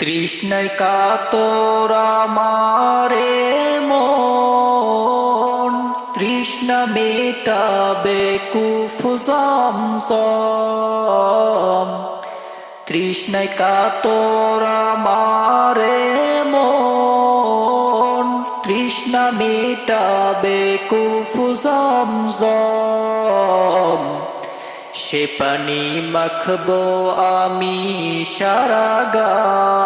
তৃষ্ণায় কাতর আমারে মন, তৃষ্ণা মেটাবে কুফুজম তৃষ্ণায় কাতর আমারে মন, তৃষ্ণা মেটাবে কুফুজম সে পানি মাখবো আমি সারা গাই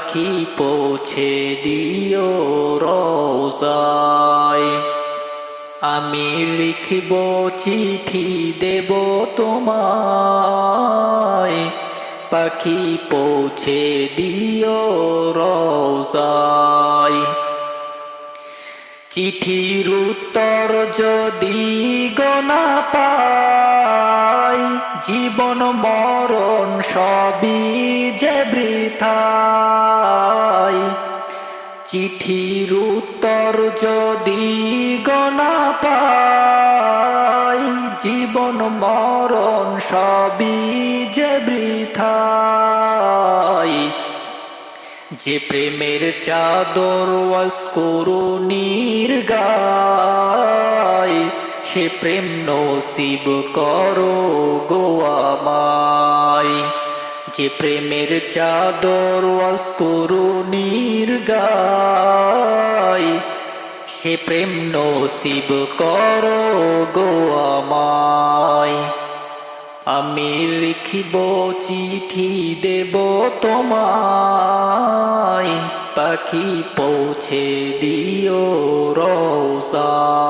পাখি পৌঁছে দিও রোজায়। আমি লিখিব চিঠি দেব তোমায়। পাখি পৌঁছে দিও রোজায়। চিঠির উত্তর যদি গনা পাই জীবন মরণ সবই যে বৃথাই। চিঠির উত্তর যদি গনা পাই, জীবন মরণ সবই যে বৃথাই। যে প্রেমের চাদর ওয়াস ওয়াস্করুনির গায় সে প্রেম নসিব করো গোয়ামায় যে প্রেমের চাদর ওয়াস্করুনির গায় সে প্রেম নসিব করো গোয়ামায় আমি লিখিব চিঠি দেব তোমায়, পাখি পৌঁছে দিও রোসায়